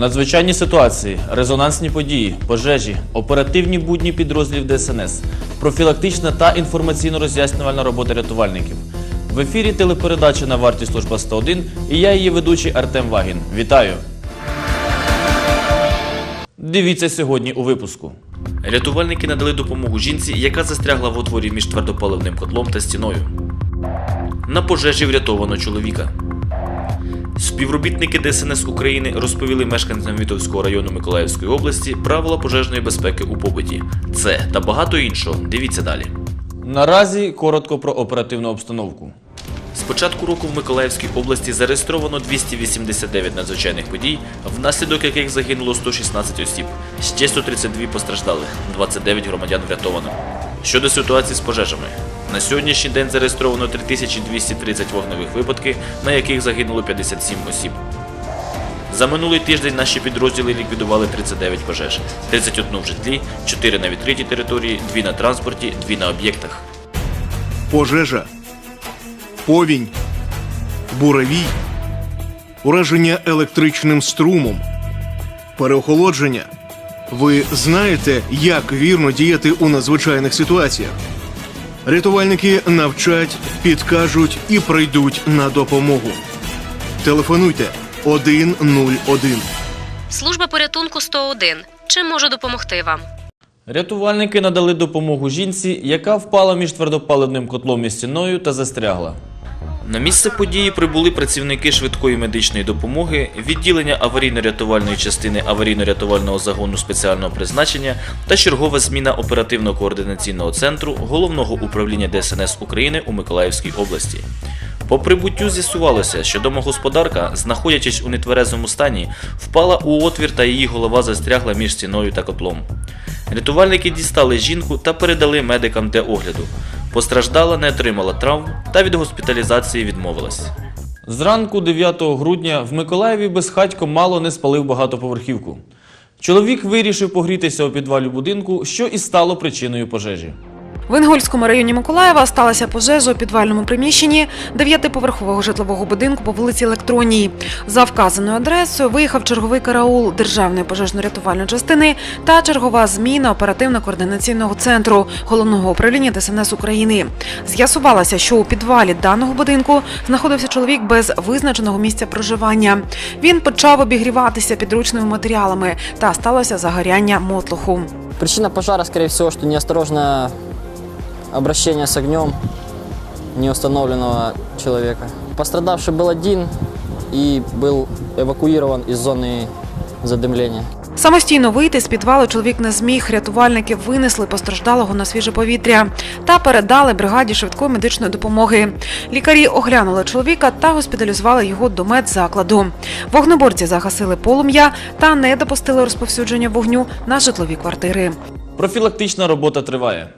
Надзвичайні ситуації, резонансні події, пожежі, оперативні будні підрозділів ДСНС, профілактична та інформаційно-роз'яснювальна робота рятувальників. В ефірі телепередача на варті служба 101 і я її ведучий Артем Вагін. Вітаю! Дивіться сьогодні у випуску. Рятувальники надали допомогу жінці, яка застрягла в отворі між твердопаливним котлом та стіною. На пожежі врятовано чоловіка. Співробітники ДСНС України розповіли мешканцям Вітовського району Миколаївської області правила пожежної безпеки у побуті. Це та багато іншого. Дивіться далі. Наразі коротко про оперативну обстановку. З початку року в Миколаївській області зареєстровано 289 надзвичайних подій, внаслідок яких загинуло 116 осіб, ще 132 постраждалих, 29 громадян врятовано. Щодо ситуації з пожежами, на сьогоднішній день зареєстровано 3230 вогневих випадків, на яких загинуло 57 осіб. За минулий тиждень наші підрозділи ліквідували 39 пожеж, 31 в житлі, 4 на відкритій території, 2 на транспорті, 2 на об'єктах. пожежа, повінь, буревій, ураження електричним струмом, переохолодження. Ви знаєте, як вірно діяти у надзвичайних ситуаціях. Рятувальники навчать, підкажуть і прийдуть на допомогу. Телефонуйте 101. Служба порятунку 101. Чим можу допомогти вам? Рятувальники надали допомогу жінці, яка впала між твердопаливним котлом і стіною та застрягла. На місце події прибули працівники швидкої медичної допомоги, відділення аварійно-рятувальної частини аварійно-рятувального загону спеціального призначення та чергова зміна оперативно-координаційного центру головного управління ДСНС України у Миколаївській області. По прибуттю з'ясувалося, що домогосподарка, знаходячись у нетверезому стані, впала у отвір та її голова застрягла між стіною та котлом. Рятувальники дістали жінку та передали медикам для огляду. Постраждала не отримала травм та від госпіталізації відмовилась. Зранку 9 грудня в Миколаєві безхатько мало не спалив багатоповерхівку. Чоловік вирішив погрітися у підвалі будинку, що і стало причиною пожежі. В Інгольському районі Миколаєва сталася пожежа у підвальному приміщенні дев'ятиповерхового житлового будинку по вулиці Електронній. За вказаною адресою виїхав черговий караул Державної пожежно-рятувальної частини та чергова зміна оперативно-координаційного центру головного управління ДСНС України. З'ясувалося, що у підвалі даного будинку знаходився чоловік без визначеного місця проживання. Він почав обігріватися підручними матеріалами та сталося загоряння мотлуху. Причина пожара, скорее всего, что неосторожное обращение с огнем неустановленного человека. Пострадавший был один и был эвакуирован из зоны задымления. Самостійно вийти з підвалу чоловік не зміг. Рятувальники винесли постраждалого на свіже повітря та передали бригаді швидкої медичної допомоги. Лікарі оглянули чоловіка та госпіталізували його до медзакладу. Вогнеборці загасили полум'я та не допустили розповсюдження вогню на житлові квартири. Профілактична робота триває.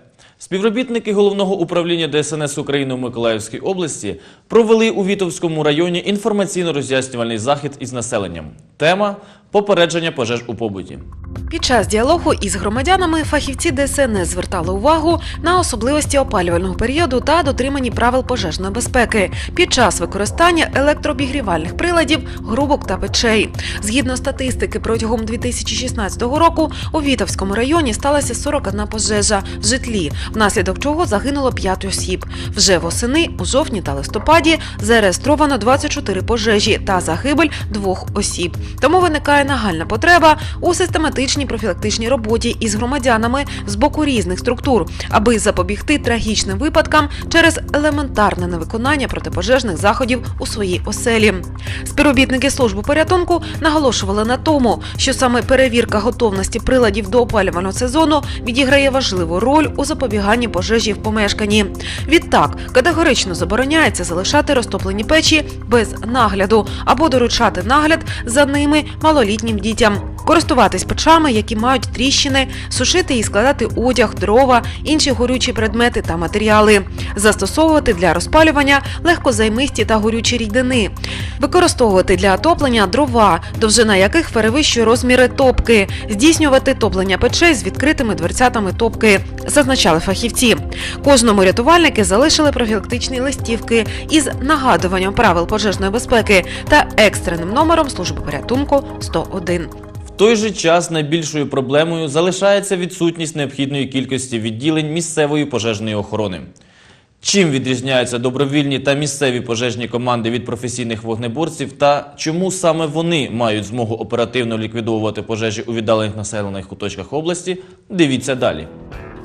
Співробітники головного управління ДСНС України у Миколаївській області провели у Вітовському районі інформаційно-роз'яснювальний захід із населенням. Тема попередження пожеж у побуті. Під час діалогу із громадянами фахівці ДСНС звертали увагу на особливості опалювального періоду та дотримані правил пожежної безпеки під час використання електрообігрівальних приладів, грубок та печей. Згідно статистики, протягом 2016 року у Вітовському районі сталася 41 пожежа в житлі, внаслідок чого загинуло 5 осіб. Вже восени у жовтні та листопаді зареєстровано 24 пожежі та загибель двох осіб. Тому виникає нагальна потреба у систематичній профілактичній роботі із громадянами з боку різних структур, аби запобігти трагічним випадкам через елементарне невиконання протипожежних заходів у своїй оселі. Співробітники служби порятунку наголошували на тому, що саме перевірка готовності приладів до опалювального сезону відіграє важливу роль у запобіганні пожежі в помешканні. Відтак категорично забороняється залишати розтоплені печі без нагляду або доручати нагляд за ними малолітнім дітям. Користуватись печами, які мають тріщини, сушити і складати одяг, дрова, інші горючі предмети та матеріали, застосовувати для розпалювання легкозаймисті та горючі рідини, використовувати для отоплення дрова, довжина яких перевищує розміри топки, здійснювати топлення печей з відкритими дверцятами топки, зазначали фахівці. Кожному рятувальники залишили профілактичні листівки із нагадуванням правил пожежної безпеки та екстреним номером служби порятунку 101. Той же час найбільшою проблемою залишається відсутність необхідної кількості відділень місцевої пожежної охорони. Чим відрізняються добровільні та місцеві пожежні команди від професійних вогнеборців та чому саме вони мають змогу оперативно ліквідовувати пожежі у віддалених населених куточках області, дивіться далі.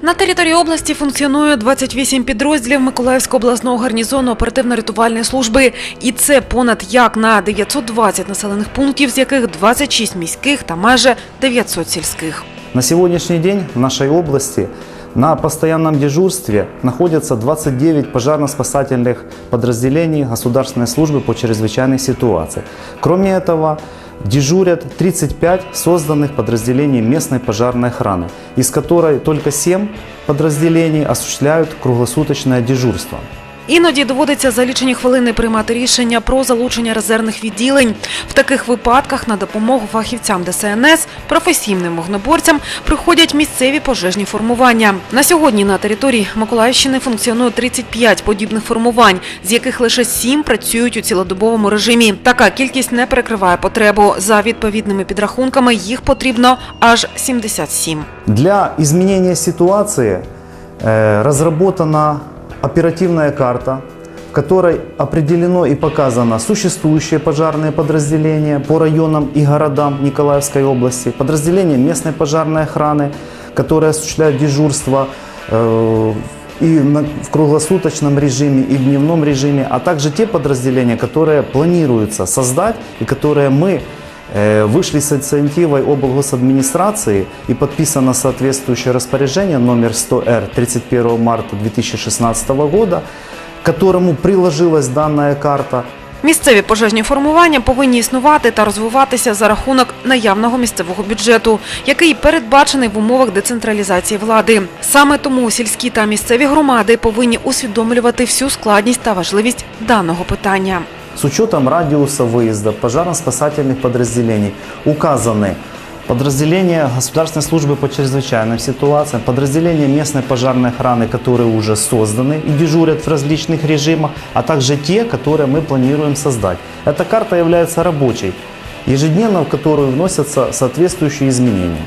На території області функціонує 28 підрозділів Миколаївського обласного гарнізону оперативно-рятувальної служби, і це понад як на 920 населених пунктів, з яких 26 міських та майже 900 сільських. На сегодняшний день в нашей области на постоянном дежурстве находятся 29 пожарно-спасательных подразделений Государственной службы по чрезвычайных ситуациям. Кроме этого, дежурят 35 созданных подразделений местной пожарной охраны, из которой только 7 подразделений осуществляют круглосуточное дежурство. Іноді доводиться за лічені хвилини приймати рішення про залучення резервних відділень. В таких випадках на допомогу фахівцям ДСНС, професійним вогнеборцям приходять місцеві пожежні формування. На сьогодні на території Миколаївщини функціонує 35 подібних формувань, з яких лише 7 працюють у цілодобовому режимі. Така кількість не перекриває потребу. За відповідними підрахунками їх потрібно аж 77. Для изменения ситуации э, разработана оперативная карта, в которой определено и показано существующие пожарные подразделения по районам и городам Николаевской области, подразделения местной пожарной охраны, которые осуществляют дежурство э, и на- в круглосуточном режиме, и в дневном режиме, а также те подразделения, которые планируется создать и которые мы Э, Вышли с инициативой облгосадминистрации и подписано соответствующее распоряжение номер 100Р 31 марта 2016 года, к которому приложилась данная карта. Місцеві пожежні формування повинні існувати та розвиватися за рахунок наявного місцевого бюджету, який передбачений в умовах децентралізації влади. Саме тому сільські та місцеві громади повинні усвідомлювати всю складність та важливість даного питання С учетом радиуса выезда пожарно-спасательных подразделений указаны подразделения Государственной службы по чрезвычайным ситуациям, подразделения местной пожарной охраны, которые уже созданы и дежурят в различных режимах, а также те, которые мы планируем создать. Эта карта является рабочей, ежедневно в которую вносятся соответствующие изменения.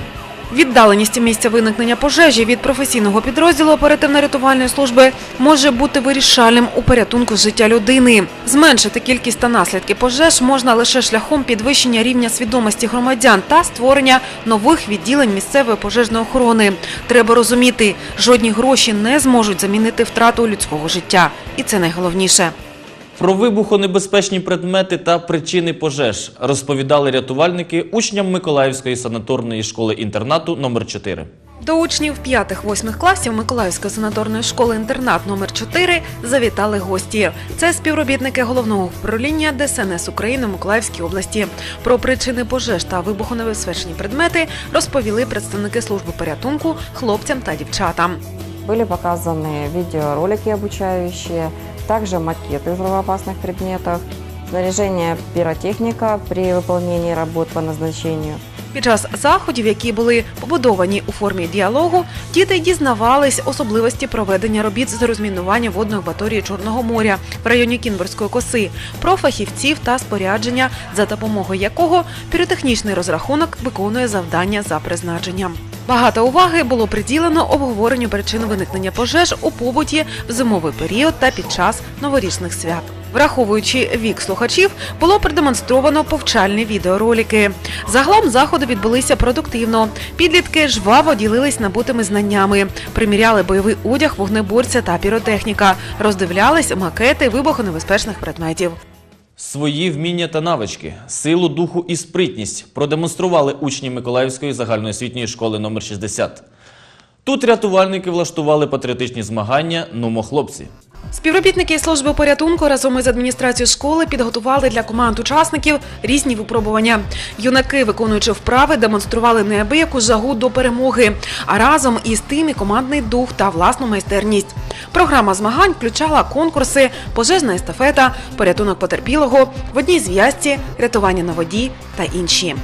Віддаленість місця виникнення пожежі від професійного підрозділу оперативно-рятувальної служби може бути вирішальним у порятунку життя людини. Зменшити кількість та наслідки пожеж можна лише шляхом підвищення рівня свідомості громадян та створення нових відділень місцевої пожежної охорони. Треба розуміти, жодні гроші не зможуть замінити втрату людського життя, і це найголовніше. Про вибухонебезпечні предмети та причини пожеж розповідали рятувальники учням Миколаївської санаторної школи-інтернату номер 4 До учнів 5-8 класів Миколаївської санаторної школи-інтернат номер 4 завітали гості. Це співробітники головного управління ДСНС України в Миколаївській області. Про причини пожеж та вибухонебезпечні предмети розповіли представники служби порятунку хлопцям та дівчатам. Были показаны видеоролики обучающие, также макеты взрывоопасных предметов, снаряжение пиротехника при выполнении работ по назначению. Під час заходів, які були побудовані у формі діалогу, діти дізнавались особливості проведення робіт з розмінування водної акваторії Чорного моря в районі Кінбурзької коси, про фахівців та спорядження, за допомогою якого піротехнічний розрахунок виконує завдання за призначенням. Багато уваги було приділено обговоренню причин виникнення пожеж у побуті в зимовий період та під час новорічних свят. Враховуючи вік слухачів, було продемонстровано повчальні відеоролики. Загалом заходи відбулися продуктивно. Підлітки жваво ділились набутими знаннями, приміряли бойовий одяг вогнеборця та піротехніка, роздивлялись макети вибухонебезпечних предметів. Свої вміння та навички, силу духу і спритність продемонстрували учні Миколаївської загальноосвітньої школи номер 60. Тут рятувальники влаштували патріотичні змагання «Нумо хлопці. Співробітники служби порятунку разом із адміністрацією школи підготували для команд учасників різні випробування. Юнаки, виконуючи вправи, демонстрували неабияку жагу до перемоги, а разом із тим і командний дух та власну майстерність. Програма змагань включала конкурси, пожежна естафета, порятунок потерпілого, в одній зв'язці, рятування на воді та інші.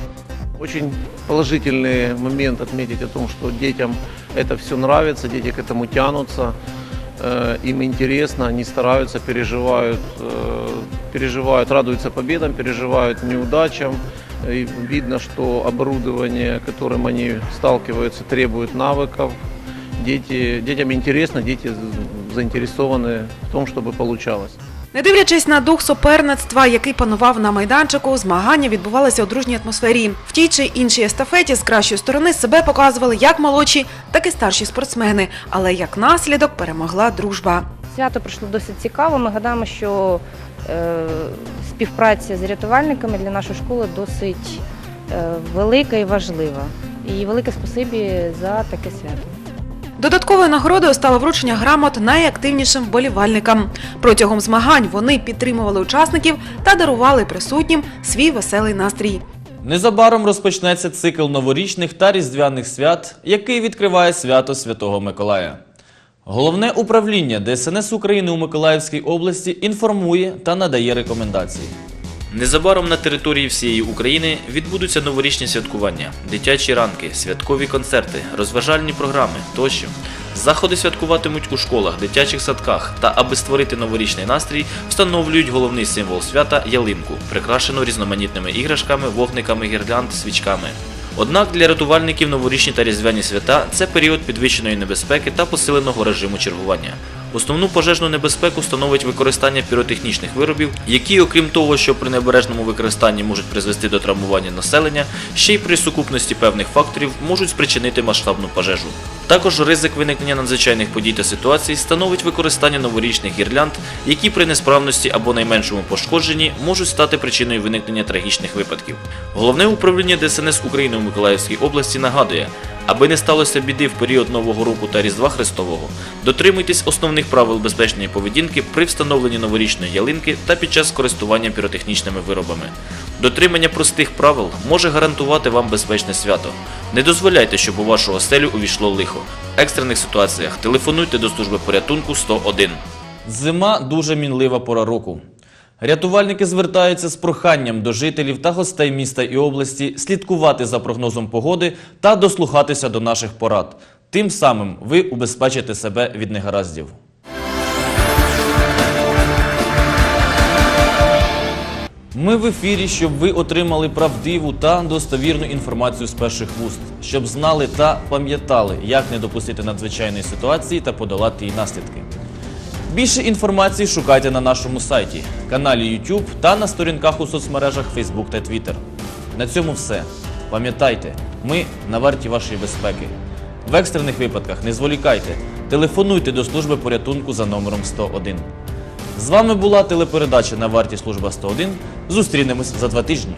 Очень положительный момент отметить о том, что детям это все нравится, дети к этому тянутся, э, им интересно, они стараются, переживают, э, переживают, радуются победам, переживают неудачам. И видно, что оборудование, которым они сталкиваются, требует навыков. Дети, детям интересно, дети заинтересованы в том, чтобы получалось. Не дивлячись на дух суперництва, який панував на майданчику, змагання відбувалися у дружній атмосфері. В тій чи іншій естафеті з кращої сторони себе показували як молодші, так і старші спортсмени. Але як наслідок перемогла дружба. Свято пройшло досить цікаво. Ми гадаємо, що е, співпраця з рятувальниками для нашої школи досить е, велика і важлива. І велике спасибі за таке свято. Додатковою нагородою стало вручення грамот найактивнішим вболівальникам. Протягом змагань вони підтримували учасників та дарували присутнім свій веселий настрій. Незабаром розпочнеться цикл новорічних та різдвяних свят, який відкриває свято Святого Миколая. Головне управління ДСНС України у Миколаївській області інформує та надає рекомендації. Незабаром на території всієї України відбудуться новорічні святкування, дитячі ранки, святкові концерти, розважальні програми тощо. Заходи святкуватимуть у школах, дитячих садках та, аби створити новорічний настрій, встановлюють головний символ свята ялинку, прикрашену різноманітними іграшками, вогниками, гірлянд, свічками. Однак для рятувальників новорічні та різдвяні свята це період підвищеної небезпеки та посиленого режиму чергування. Основну пожежну небезпеку становить використання піротехнічних виробів, які, окрім того, що при небережному використанні можуть призвести до травмування населення, ще й при сукупності певних факторів можуть спричинити масштабну пожежу. Також ризик виникнення надзвичайних подій та ситуацій становить використання новорічних гірлянд, які при несправності або найменшому пошкодженні можуть стати причиною виникнення трагічних випадків. Головне управління ДСНС України у Миколаївській області нагадує, Аби не сталося біди в період Нового року та Різдва Христового, дотримуйтесь основних правил безпечної поведінки при встановленні новорічної ялинки та під час користування піротехнічними виробами. Дотримання простих правил може гарантувати вам безпечне свято. Не дозволяйте, щоб у вашу оселю увійшло лихо. В екстрених ситуаціях телефонуйте до служби порятунку 101. Зима дуже мінлива пора року. Рятувальники звертаються з проханням до жителів та гостей міста і області слідкувати за прогнозом погоди та дослухатися до наших порад. Тим самим ви убезпечите себе від негараздів. Ми в ефірі, щоб ви отримали правдиву та достовірну інформацію з перших вуст, щоб знали та пам'ятали, як не допустити надзвичайної ситуації та подолати її наслідки. Більше інформації шукайте на нашому сайті, каналі YouTube та на сторінках у соцмережах Facebook та Twitter. На цьому все. Пам'ятайте, ми на варті вашої безпеки. В екстрених випадках не зволікайте, телефонуйте до служби порятунку за номером 101. З вами була телепередача на варті служба 101. Зустрінемось за два тижні.